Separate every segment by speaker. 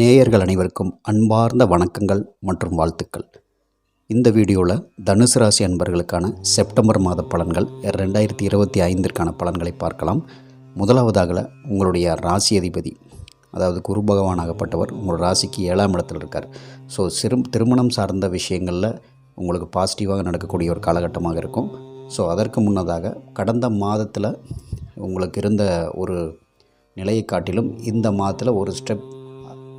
Speaker 1: நேயர்கள் அனைவருக்கும் அன்பார்ந்த வணக்கங்கள் மற்றும் வாழ்த்துக்கள். இந்த வீடியோவில் தனுசு ராசி அன்பர்களுக்கான செப்டம்பர் மாத பலன்கள் ரெண்டாயிரத்தி இருபத்தி ஐந்திற்கான பலன்களை பார்க்கலாம். முதலாவதாக உங்களுடைய ராசி அதிபதி அதாவது குரு பகவானாகப்பட்டவர் உங்கள் ராசிக்கு ஏழாம் இடத்தில் இருக்கார். ஸோ சிறு திருமணம் சார்ந்த விஷயங்களில் உங்களுக்கு பாசிட்டிவாக நடக்கக்கூடிய ஒரு காலகட்டமாக இருக்கும். ஸோ அதற்கு முன்னதாக கடந்த மாதத்தில் உங்களுக்கு இருந்த ஒரு நிலையை காட்டிலும் இந்த மாதத்தில் ஒரு ஸ்டெப்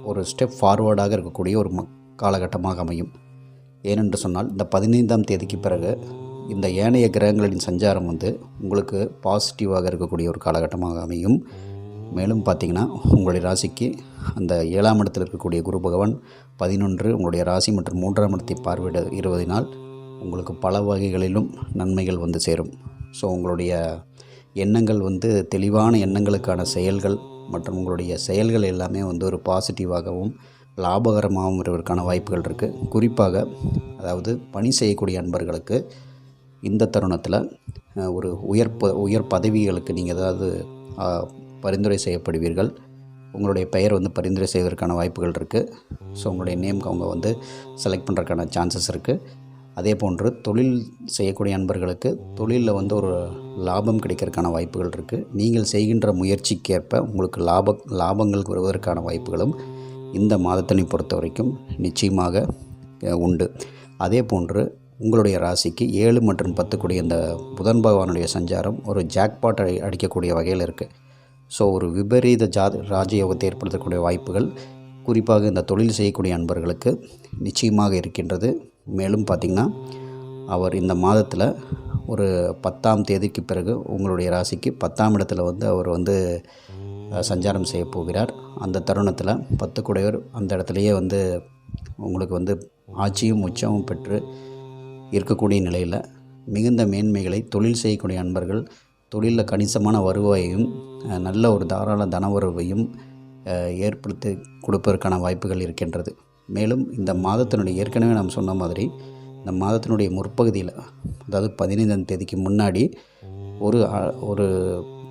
Speaker 1: ஒரு ஸ்டெப் ஃபார்வர்டாக இருக்கக்கூடிய ஒரு காலகட்டமாக அமையும். ஏனென்று சொன்னால் இந்த பதினைந்தாம் தேதிக்கு பிறகு இந்த ஏனைய கிரகங்களின் சஞ்சாரம் வந்து உங்களுக்கு பாசிட்டிவாக இருக்கக்கூடிய ஒரு காலகட்டமாக அமையும். மேலும் பார்த்திங்கன்னா உங்களுடைய ராசிக்கு அந்த ஏழாம் இடத்தில் இருக்கக்கூடிய குரு பகவான் பதினொன்று உங்களுடைய ராசி மற்றும் மூன்றாம் இடத்தை பார்வையிட இருபதினால் உங்களுக்கு பல வகைகளிலும் நன்மைகள் வந்து சேரும். ஸோ உங்களுடைய எண்ணங்கள் வந்து தெளிவான எண்ணங்களுக்கான செயல்கள் மற்றும் உங்களுடைய செயல்கள் எல்லாமே வந்து ஒரு பாசிட்டிவாகவும் லாபகரமாகவும் இருப்பதற்கான வாய்ப்புகள் இருக்குது குறிப்பாக அதாவது பணி செய்யக்கூடிய அன்பர்களுக்கு இந்த தருணத்தில் ஒரு உயர் ப உயர் பதவிகளுக்கு நீங்கள் ஏதாவது பரிந்துரை செய்யப்படுவீர்கள். உங்களுடைய பெயர் வந்து பரிந்துரை செய்வதற்கான வாய்ப்புகள் இருக்குது ஸோ உங்களுடைய நேம் அவங்க வந்து செலக்ட் பண்ணுறதுக்கான சான்சஸ் இருக்குது அதே போன்று தொழில் செய்யக்கூடிய அன்பர்களுக்கு தொழிலில் வந்து ஒரு லாபம் கிடைக்கிறதுக்கான வாய்ப்புகள் இருக்குது நீங்கள் செய்கின்ற முயற்சிக்கேற்ப உங்களுக்கு லாப லாபங்கள் வருவதற்கான வாய்ப்புகளும் இந்த மாதத்தினை பொறுத்த வரைக்கும் நிச்சயமாக உண்டு. அதே போன்று உங்களுடைய ராசிக்கு ஏழு மற்றும் பத்துக்குடிய இந்த புதன் பகவானுடைய சஞ்சாரம் ஒரு ஜாக்பாட் அடி அடிக்கக்கூடிய வகையில் இருக்குது ஸோ ஒரு விபரீத ஜா ராஜயோகத்தை ஏற்படுத்தக்கூடிய வாய்ப்புகள் குறிப்பாக இந்த தொழில் செய்யக்கூடிய அன்பர்களுக்கு நிச்சயமாக இருக்கின்றது. மேலும் பார்த்திங்கன்னா அவர் இந்த மாதத்தில் ஒரு பத்தாம் தேதிக்கு பிறகு உங்களுடைய ராசிக்கு பத்தாம் இடத்துல வந்து அவர் வந்து சஞ்சாரம் செய்ய போகிறார். அந்த தருணத்தில் பத்து குடையவர் அந்த இடத்துலையே வந்து உங்களுக்கு வந்து ஆட்சியும் உச்சமும் பெற்று இருக்கக்கூடிய நிலையில் மிகுந்த மேன்மைகளை தொழில் செய்யக்கூடிய அன்பர்கள் தொழிலில் கணிசமான வருவாயையும் நல்ல ஒரு தாராள தனவரவையும் அஹ், ஏற்படுத்தி கொடுப்பதற்கான வாய்ப்புகள் இருக்கின்றது. மேலும் இந்த மாதத்தினுடைய ஏற்கனவே நாம் சொன்ன மாதிரி இந்த மாதத்தினுடைய முற்பகுதியில் அதாவது பதினைந்தாம் தேதிக்கு முன்னாடி ஒரு ஒரு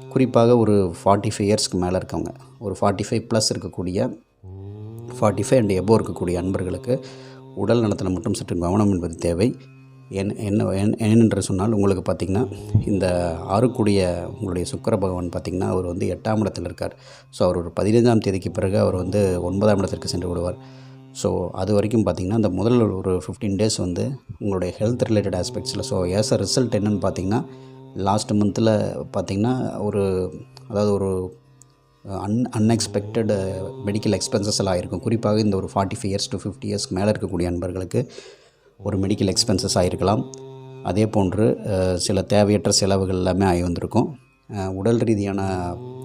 Speaker 1: குறிப்பாக ஒரு ஃபார்ட்டி ஃபைவ் இயர்ஸ்க்கு மேலே இருக்கவங்க ஒரு ஃபார்ட்டி ஃபைவ் ப்ளஸ் இருக்கக்கூடிய ஃபார்ட்டி ஃபைவ் அண்ட் எபோ இருக்கக்கூடிய அன்பர்களுக்கு உடல் நலத்தில் மட்டும் சற்று கவனம் என்பது தேவை. என் என்ன ஏன்- ஏனென்று சொன்னால் உங்களுக்கு பார்த்திங்கன்னா இந்த ஆறுக்குடிய உங்களுடைய சுக்கர பகவான் பார்த்திங்கன்னா அவர் வந்து எட்டாம் இடத்தில் இருக்கார். ஸோ அவர் ஒரு பதினைந்தாம் தேதிக்கு பிறகு அவர் வந்து ஒன்பதாம் இடத்திற்கு சென்று விடுவார். ஸோ அது வரைக்கும் பார்த்திங்கன்னா அந்த முதல் ஒரு ஃபிஃப்டீன் டேஸ் வந்து உங்களுடைய ஹெல்த் ரிலேட்டட் ஆஸ்பெக்ட்ஸில் ஸோ ஏஸ் அ ரிசல்ட் என்னென்னு பார்த்தீங்கன்னா லாஸ்ட் மந்தில் பார்த்திங்கன்னா ஒரு அதாவது ஒரு அன் அன்எக்ஸ்பெக்டட் மெடிக்கல் எக்ஸ்பென்சஸ் எல்லாம் இருக்கும் குறிப்பாக இந்த ஒரு forty five years to fifty இயர்ஸ்க்கு மேலே இருக்கக்கூடிய அன்பர்களுக்கு ஒரு மெடிக்கல் எக்ஸ்பென்சஸ் ஆகிருக்கலாம் அதே போன்று சில தேவையற்ற செலவுகள் எல்லாமே ஆகி வந்திருக்கும். உடல் ரீதியான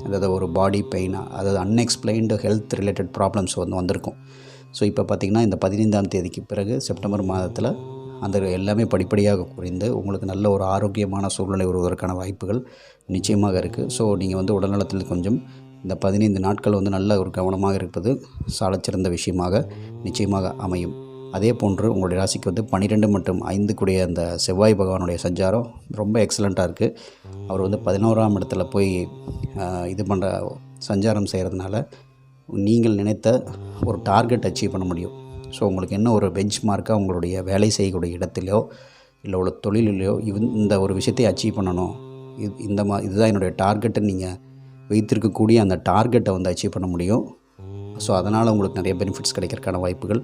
Speaker 1: அதாவது ஒரு பாடி பெயின் அதாவது அன்எக்ஸ்பிளைன்டு ஹெல்த் ரிலேட்டட் ப்ராப்ளம்ஸ் வந்து வந்திருக்கும். ஸோ இப்போ பார்த்திங்கன்னா இந்த பதினைந்தாம் தேதிக்கு பிறகு செப்டம்பர் மாதத்தில் அந்த எல்லாமே படிப்படியாக குறைந்து உங்களுக்கு நல்ல ஒரு ஆரோக்கியமான சூழ்நிலை வருவதற்கான வாய்ப்புகள் நிச்சயமாக இருக்குது ஸோ நீங்கள் வந்து உடல்நலத்தில் கொஞ்சம் இந்த பதினைந்து நாட்கள் வந்து நல்ல ஒரு கவனமாக இருப்பது சாலச்சிறந்த விஷயமாக நிச்சயமாக அமையும். அதே போன்று உங்களுடைய ராசிக்கு வந்து பன்னிரெண்டு மற்றும் ஐந்து கூடிய அந்த செவ்வாய் பகவானுடைய சஞ்சாரம் ரொம்ப எக்ஸலண்ட்டாக இருக்குது அவர் வந்து பதினோராம் இடத்துல போய் இது பண்ணுற சஞ்சாரம் செய்கிறதுனால நீங்கள் நினைத்த ஒரு டார்கெட் அச்சீவ் பண்ண முடியும். ஸோ உங்களுக்கு என்ன ஒரு பெஞ்ச் மார்க்காக உங்களுடைய வேலை செய்யக்கூடிய இடத்துலையோ இல்லை ஒரு தொழிலிலையோ இவ் இந்த ஒரு விஷயத்தை அச்சீவ் பண்ணணும். இது இந்த மா இதுதான் என்னுடைய டார்கெட்டை நீங்கள் வைத்திருக்கக்கூடிய அந்த டார்கெட்டை வந்து அச்சீவ் பண்ண முடியும். ஸோ அதனால் உங்களுக்கு நிறைய பெனிஃபிட்ஸ் கிடைக்கிறதுக்கான வாய்ப்புகள்.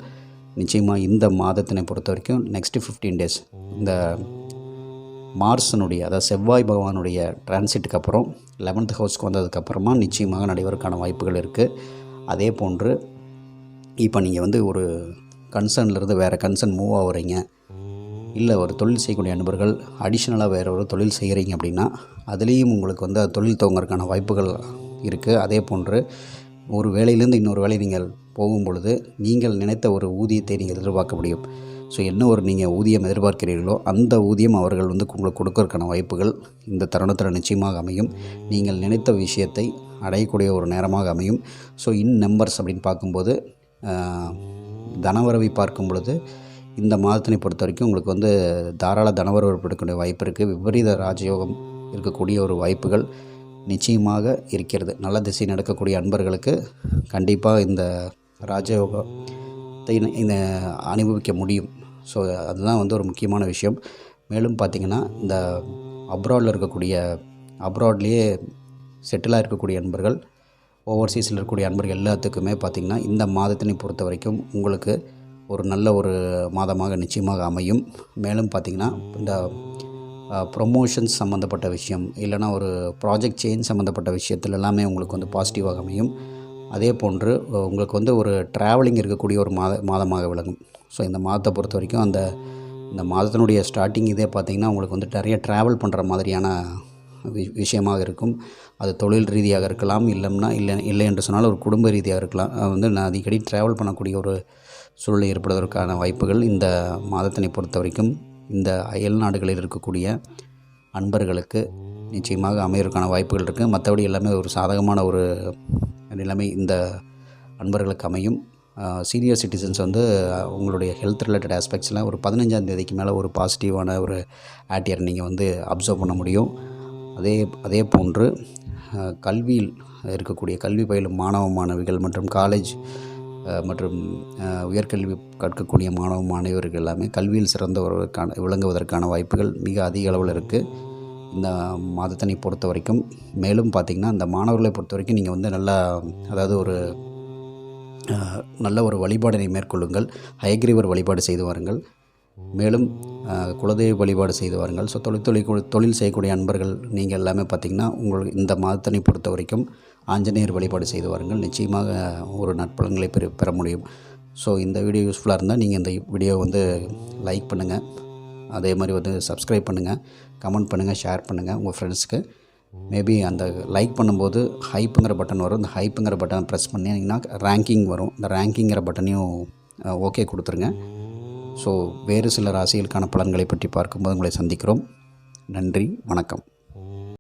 Speaker 1: நிச்சயமாக இந்த மாதத்தினை பொறுத்த வரைக்கும் நெக்ஸ்ட்டு ஃபிஃப்டீன் டேஸ் இந்த மார்சனுடைய அதாவது செவ்வாய் பகவானுடைய டிரான்சிட்டுக்கு அப்புறம் லெவன்த் ஹவுஸ்க்கு வந்ததுக்கப்புறமா நிச்சயமாக நடைபெறக்கான வாய்ப்புகள் இருக்குது அதே போன்று இப்போ நீங்கள் வந்து ஒரு கன்சர்ன்லேருந்து வேறு கன்சர்ன் மூவ் ஆகுறீங்க இல்லை ஒரு தொழில் செய்யக்கூடிய நண்பர்கள் அடிஷ்னலாக வேறு ஒரு தொழில் செய்கிறீங்க அப்படின்னா அதுலேயும் உங்களுக்கு வந்து அது தொழில் துவங்கறதுக்கான வாய்ப்புகள் இருக்குது அதே போன்று ஒரு வேலையிலேருந்து இன்னொரு வேலை நீங்கள் போகும் பொழுது நீங்கள் நினைத்த ஒரு ஊதியத்தை நீங்கள் எதிர்பார்க்க முடியும். ஸோ என்ன ஒரு நீங்கள் ஊதியம் எதிர்பார்க்கிறீர்களோ அந்த ஊதியம் அவர்கள் வந்து உங்களுக்கு கொடுக்கறதுக்கான வாய்ப்புகள் இந்த தருணத்தில் நிச்சயமாக அமையும். நீங்கள் நினைத்த விஷயத்தை அடையக்கூடிய ஒரு நேரமாக அமையும். ஸோ இன் நம்பர்ஸ் அப்படின்னு பார்க்கும்போது தனவரவை பார்க்கும் பொழுது இந்த மாதத்தினை பொறுத்த வரைக்கும் உங்களுக்கு வந்து தாராள தனவரவு எடுக்கக்கூடிய வாய்ப்பு இருக்குது விபரீத ராஜயோகம் இருக்கக்கூடிய ஒரு வாய்ப்புகள் நிச்சயமாக இருக்கிறது. நல்ல திசை நடக்கக்கூடிய அன்பர்களுக்கு கண்டிப்பாக இந்த ராஜயோகத்தை இந்த அனுபவிக்க முடியும். ஸோ அதுதான் வந்து ஒரு முக்கியமான விஷயம். மேலும் பார்த்திங்கன்னா இந்த அப்ராடில் இருக்கக்கூடிய அப்ராட்லேயே செட்டிலாக இருக்கக்கூடிய நண்பர்கள் ஓவர்சீஸில் இருக்கக்கூடிய அன்பர்கள் எல்லாத்துக்குமே பார்த்திங்கன்னா இந்த மாதத்தினை பொறுத்த வரைக்கும் உங்களுக்கு ஒரு நல்ல ஒரு மாதமாக நிச்சயமாக அமையும். மேலும் பார்த்திங்கன்னா இந்த ப்ரொமோஷன்ஸ் சம்மந்தப்பட்ட விஷயம் இல்லைனா ஒரு ப்ராஜெக்ட் சேஞ்ச் சம்மந்தப்பட்ட விஷயத்தில் எல்லாமே உங்களுக்கு வந்து பாசிட்டிவாக அமையும். அதே போன்று உங்களுக்கு வந்து ஒரு ட்ராவலிங் இருக்கக்கூடிய ஒரு மாத மாதமாக விளங்கும். ஸோ இந்த மாதத்தை பொறுத்த வரைக்கும் அந்த இந்த மாதத்தினுடைய ஸ்டார்டிங் இதே பார்த்திங்கன்னா உங்களுக்கு வந்து நிறைய ட்ராவல் பண்ணுற மாதிரியான விஷயமாக இருக்கும். அது தொழில் ரீதியாக இருக்கலாம் இல்லைம்னா இல்லை இல்லை என்று சொன்னால் ஒரு குடும்ப ரீதியாக இருக்கலாம். வந்து நான் அடிக்கடி ட்ராவல் பண்ணக்கூடிய ஒரு சூழ்நிலை ஏற்படுவதற்கான வாய்ப்புகள் இந்த மாதத்தினை பொறுத்த வரைக்கும் இந்த அயல் நாடுகளில் இருக்கக்கூடிய அன்பர்களுக்கு நிச்சயமாக அமைவதற்கான வாய்ப்புகள் இருக்குது மற்றபடி எல்லாமே ஒரு சாதகமான ஒரு நிலைமை இந்த அன்பர்களுக்கு அமையும். சீனியர் சிட்டிசன்ஸ் வந்து உங்களுடைய ஹெல்த் ரிலேட்டட் ஆஸ்பெக்ட்ஸில் ஒரு பதினஞ்சாம் தேதிக்கு மேலே ஒரு பாசிட்டிவான ஒரு ஆட்டியர் நீங்கள் வந்து அப்சர்வ் பண்ண முடியும். அதே அதே போன்று கல்வியில் இருக்கக்கூடிய கல்வி பயிலும் மாணவ மாணவிகள் மற்றும் காலேஜ் மற்றும் உயர்கல்வி கற்கக்கூடிய மாணவ மாணவியர்கள் எல்லாமே கல்வியில் சிறந்தவர்களுக்கான விளங்குவதற்கான வாய்ப்புகள் மிக அதிக அளவில் இருக்குது இந்த மாதத்தினை பொறுத்த வரைக்கும். மேலும் பார்த்திங்கன்னா இந்த மாணவர்களை பொறுத்த வரைக்கும் நீங்கள் வந்து நல்லா அதாவது ஒரு நல்ல ஒரு வழிபாடினை மேற்கொள்ளுங்கள். ஹயக்ரீவர் வழிபாடு செய்து வாருங்கள். மேலும் குலதெய்வ வழிபாடு செய்து வாருங்கள். ஸோ தொழில் தொழில் தொழில் செய்யக்கூடிய அன்பர்கள் நீங்கள் எல்லாமே பார்த்திங்கன்னா உங்களுக்கு இந்த மாதத்தினை பொறுத்த வரைக்கும் ஆஞ்சநேயர் வழிபாடு செய்து வாருங்கள். நிச்சயமாக ஒரு நற்பலன்களை பெற பெற முடியும். ஸோ இந்த வீடியோ யூஸ்ஃபுல்லாக இருந்தால் நீங்கள் இந்த வீடியோ வந்து லைக் பண்ணுங்கள் அதே மாதிரி வந்து சப்ஸ்கிரைப் பண்ணுங்கள் கமெண்ட் பண்ணுங்கள் ஷேர் பண்ணுங்கள் உங்கள் ஃப்ரெண்ட்ஸ்க்கு மேபி அந்த லைக் பண்ணும்போது ஹைப்புங்கிற பட்டன் வரும். இந்த ஹைப்புங்கிற பட்டனை ப்ரெஸ் பண்ணிங்கன்னா ரேங்கிங் வரும். இந்த ரேங்கிங்கிற பட்டனையும் ஓகே கொடுத்துருங்க. ஸோ வேறு சில ராசிகளுக்கான பலன்களை பற்றி பார்க்கும்போது உங்களை சந்திக்கிறோம். நன்றி வணக்கம்.